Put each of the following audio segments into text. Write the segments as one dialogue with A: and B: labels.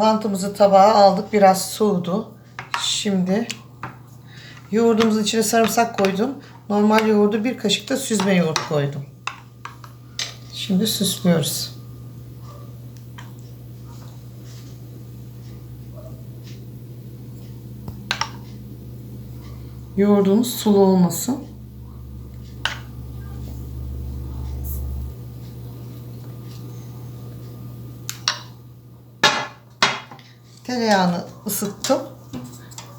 A: Mantımızı tabağa aldık. Biraz soğudu. Şimdi yoğurdumuzun içine sarımsak koydum. Normal yoğurdu bir kaşık da süzme yoğurt koydum. Şimdi süslüyoruz. Yoğurdumuz sulu olmasın. Tereyağını ısıttım.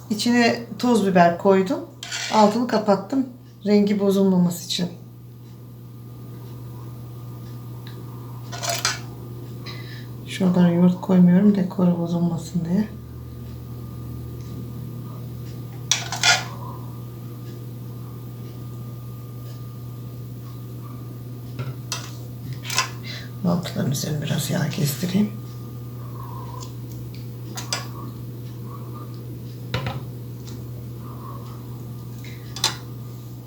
A: İçine toz biber koydum. Altını kapattım. Rengi bozulmaması için. Şuradan yoğurt koymuyorum dekoru bozulmasın diye. Mantıların üzerine biraz yağ gezdireyim.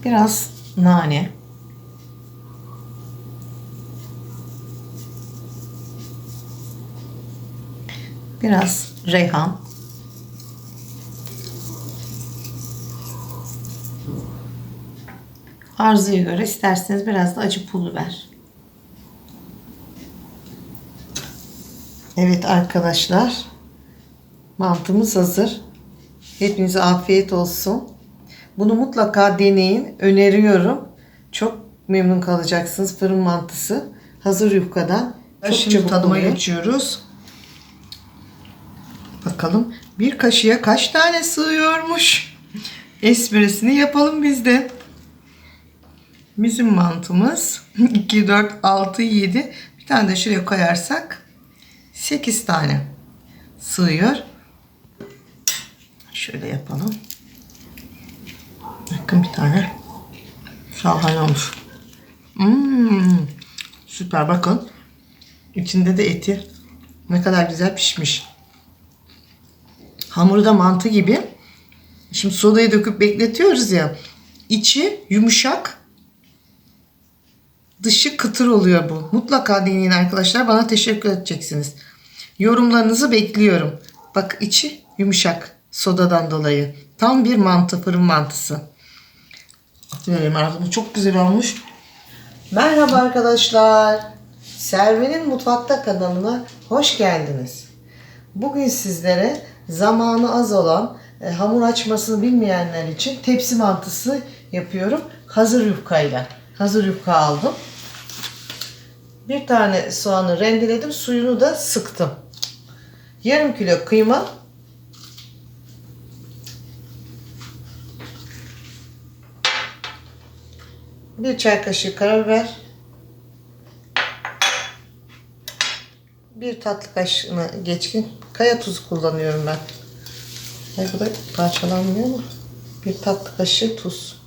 A: Biraz nane. Biraz reyhan. Arzuya göre isterseniz biraz da acı pul biber. Evet arkadaşlar. Mantımız hazır. Hepinize afiyet olsun. Bunu mutlaka deneyin. Öneriyorum. Çok memnun kalacaksınız. Fırın mantısı. Hazır yufkadan. Çok
B: Şimdi
A: çabuk
B: tadıma
A: oluyor.
B: geçiyoruz. Bakalım bir kaşığa kaç tane sığıyormuş. Esprisini yapalım biz de. Bizim mantımız 2, 4, 6, 7. Bir tane de şuraya koyarsak 8 tane sığıyor. Şöyle yapalım. Bakın bir tane. Şahane olmuş. Hmm, süper bakın. İçinde de eti ne kadar güzel pişmiş. Hamuru da mantı gibi. Şimdi sodayı döküp bekletiyoruz ya. İçi yumuşak. Dışı kıtır oluyor bu. Mutlaka deneyin arkadaşlar. Bana teşekkür edeceksiniz. Yorumlarınızı bekliyorum. Bak içi yumuşak sodadan dolayı. Tam bir mantı, fırın mantısı. Atıyorum ağzıma. Çok güzel olmuş.
A: Merhaba arkadaşlar. Servenin Mutfakta kanalına hoş geldiniz. Bugün sizlere zamanı az olan, e, hamur açmasını bilmeyenler için tepsi mantısı yapıyorum. Hazır yufkayla. Hazır yufka aldım. Bir tane soğanı rendeledim. Suyunu da sıktım. Yarım kilo kıyma. Bir çay kaşığı karabiber. Bir tatlı kaşığına geçkin kaya tuzu kullanıyorum ben. Ay bu da parçalanmıyor mu? Bir tatlı kaşığı tuz.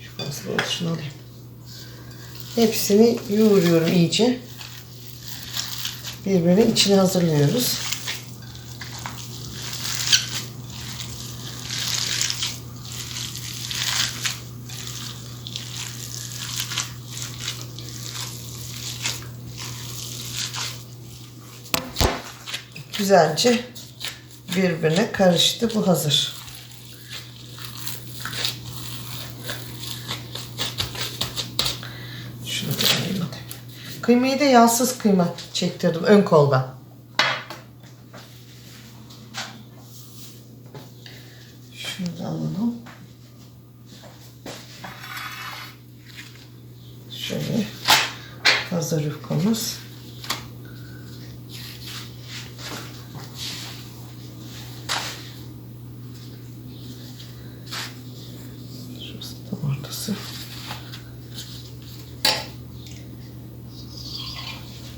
A: Şu fazla oldu şunu alayım. Hepsini yoğuruyorum iyice. Birbirinin içine hazırlıyoruz. Güzelce birbirine karıştı. Bu hazır. Şunu da. Kıymayı da yağsız kıyma çektirdim ön koldan. Şunu alalım. Şöyle hazır yufkamız.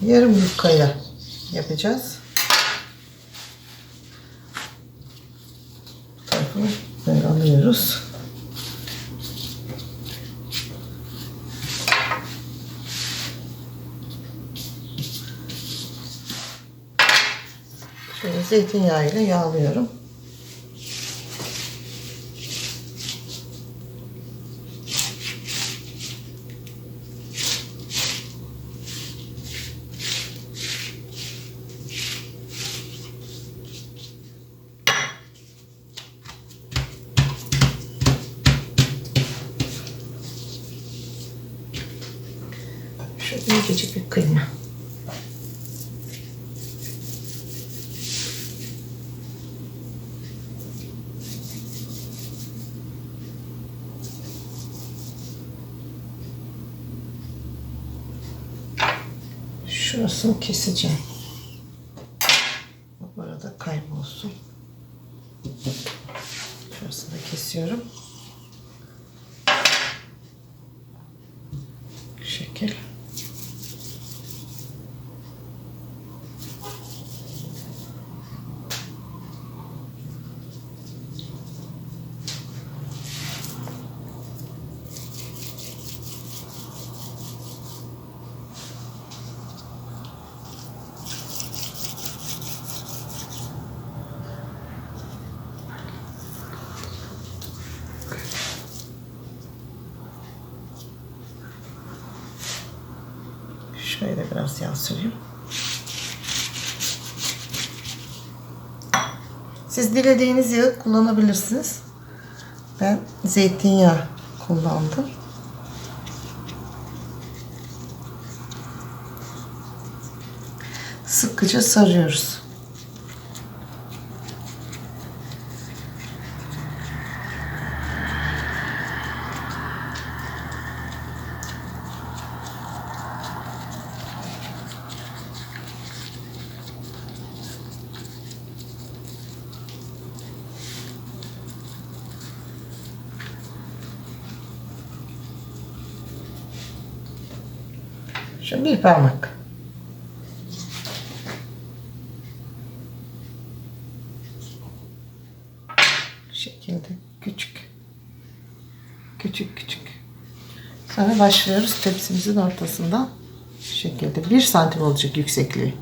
A: Yarım yufkayla yapacağız. Tarafını alıyoruz. Şöyle zeytinyağı ile yağlıyorum. İncecik bir kıyma. Şurasını keseceğim. Bu arada kaybolsun. Şurasını da kesiyorum. Bu şekil. Biraz yağ süreyim. Siz dilediğiniz yağı kullanabilirsiniz. Ben zeytinyağı kullandım. Sıkıca sarıyoruz. Şu bir parmak. Bu şekilde küçük. Küçük küçük. Sonra başlıyoruz tepsimizin ortasından. Şu şekilde bir santim olacak yüksekliği.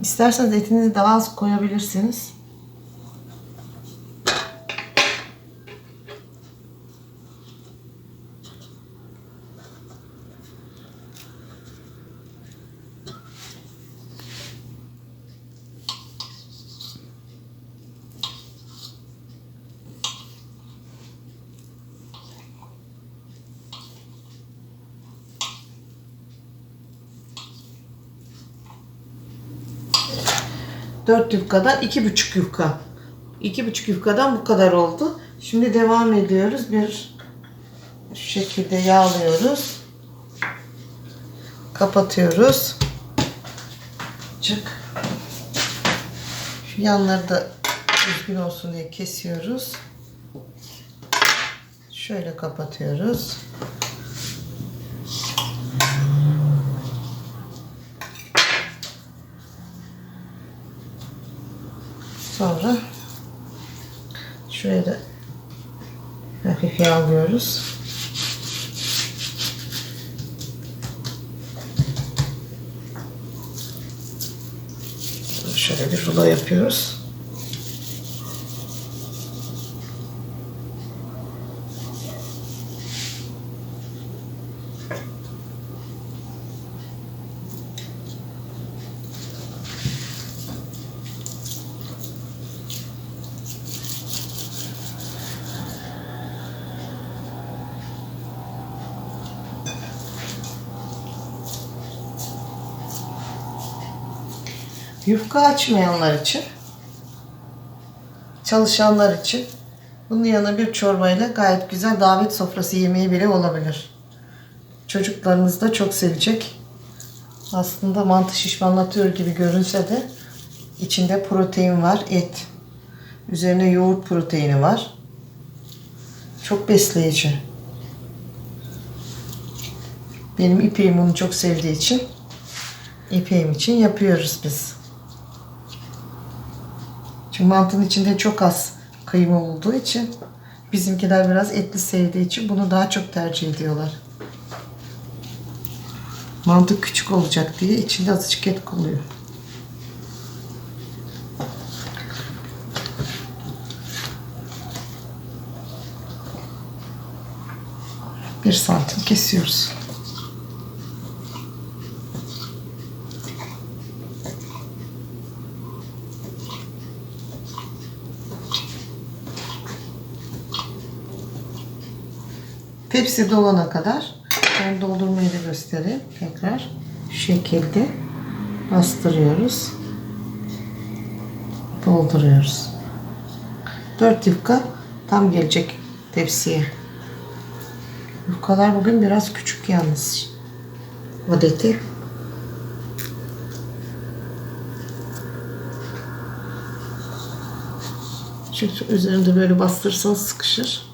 A: İsterseniz etinizi daha az koyabilirsiniz. Dört yufkadan iki buçuk yufka. İki buçuk yufkadan bu kadar oldu. Şimdi devam ediyoruz. Bir şu şekilde yağlıyoruz. Kapatıyoruz. Çık. Şu yanları da düzgün olsun diye kesiyoruz. Şöyle kapatıyoruz. Sonra şuraya da hafif yağlıyoruz. Şöyle bir rulo yapıyoruz. Yufka açmayanlar için, çalışanlar için bunun yanına bir çorbayla gayet güzel davet sofrası yemeği bile olabilir. Çocuklarınız da çok sevecek. Aslında mantı şişmanlatıyor gibi görünse de içinde protein var, et. Üzerine yoğurt proteini var. Çok besleyici. Benim ipeğim bunu çok sevdiği için İpeğim için yapıyoruz biz. Çünkü mantının içinde çok az kıyma olduğu için bizimkiler biraz etli sevdiği için bunu daha çok tercih ediyorlar. Mantı küçük olacak diye içinde azıcık et konuyor. Bir santim kesiyoruz. Tepsi dolana kadar ben doldurmayı da göstereyim tekrar. Şu şekilde bastırıyoruz. Dolduruyoruz. 4 yufka tam gelecek tepsiye. Yufkalar bugün biraz küçük yalnız. Adeti. Çünkü üzerinde böyle bastırırsanız sıkışır.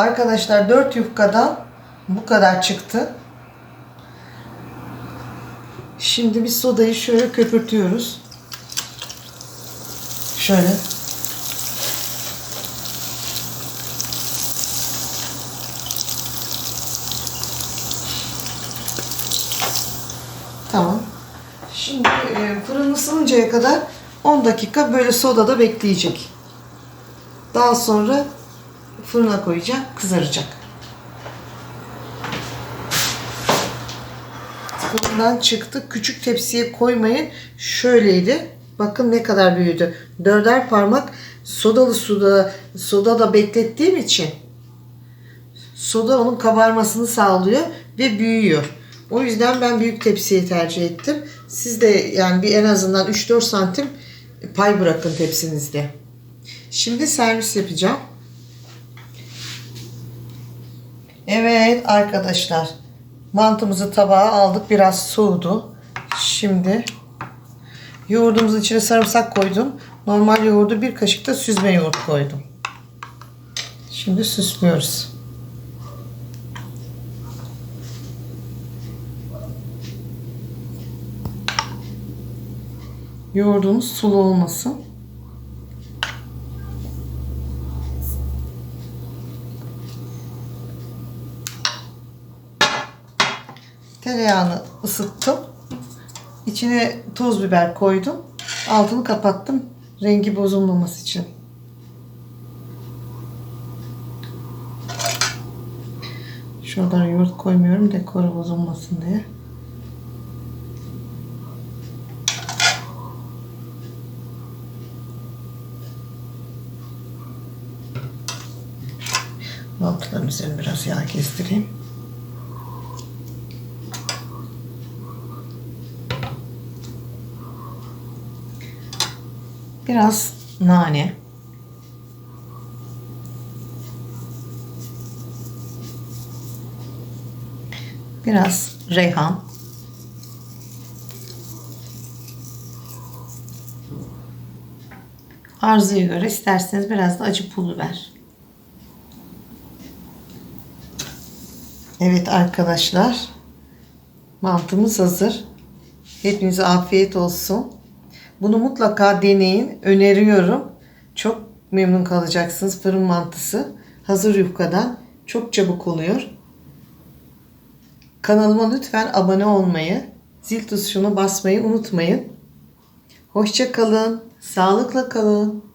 A: Arkadaşlar 4 yufkadan bu kadar çıktı. Şimdi biz sodayı şöyle köpürtüyoruz. Şöyle. Tamam. Şimdi e, fırın ısınıncaya kadar 10 dakika böyle sodada bekleyecek. Daha sonra fırına koyacağım, kızaracak. Fırından çıktı. Küçük tepsiye koymayın. Şöyleydi. Bakın ne kadar büyüdü. Dörder parmak sodalı suda soda da beklettiğim için soda onun kabarmasını sağlıyor ve büyüyor. O yüzden ben büyük tepsiyi tercih ettim. Siz de yani bir en azından 3-4 santim pay bırakın tepsinizde. Şimdi servis yapacağım. Evet arkadaşlar. Mantımızı tabağa aldık. Biraz soğudu. Şimdi yoğurdumuzun içine sarımsak koydum. Normal yoğurdu bir kaşık da süzme yoğurt koydum. Şimdi süslüyoruz. Yoğurdumuz sulu olmasın. Tereyağını ısıttım. İçine toz biber koydum. Altını kapattım. Rengi bozulmaması için. Şuradan yoğurt koymuyorum dekoru bozulmasın diye. Mantıların üzerine biraz yağ gezdireyim. Biraz nane. Biraz reyhan. Arzuya göre isterseniz biraz da acı pul biber. Evet arkadaşlar. Mantımız hazır. Hepinize afiyet olsun. Bunu mutlaka deneyin. Öneriyorum. Çok memnun kalacaksınız. Fırın mantısı. Hazır yufkadan. Çok çabuk oluyor. Kanalıma lütfen abone olmayı, zil tuşuna basmayı unutmayın. Hoşça kalın. Sağlıkla kalın.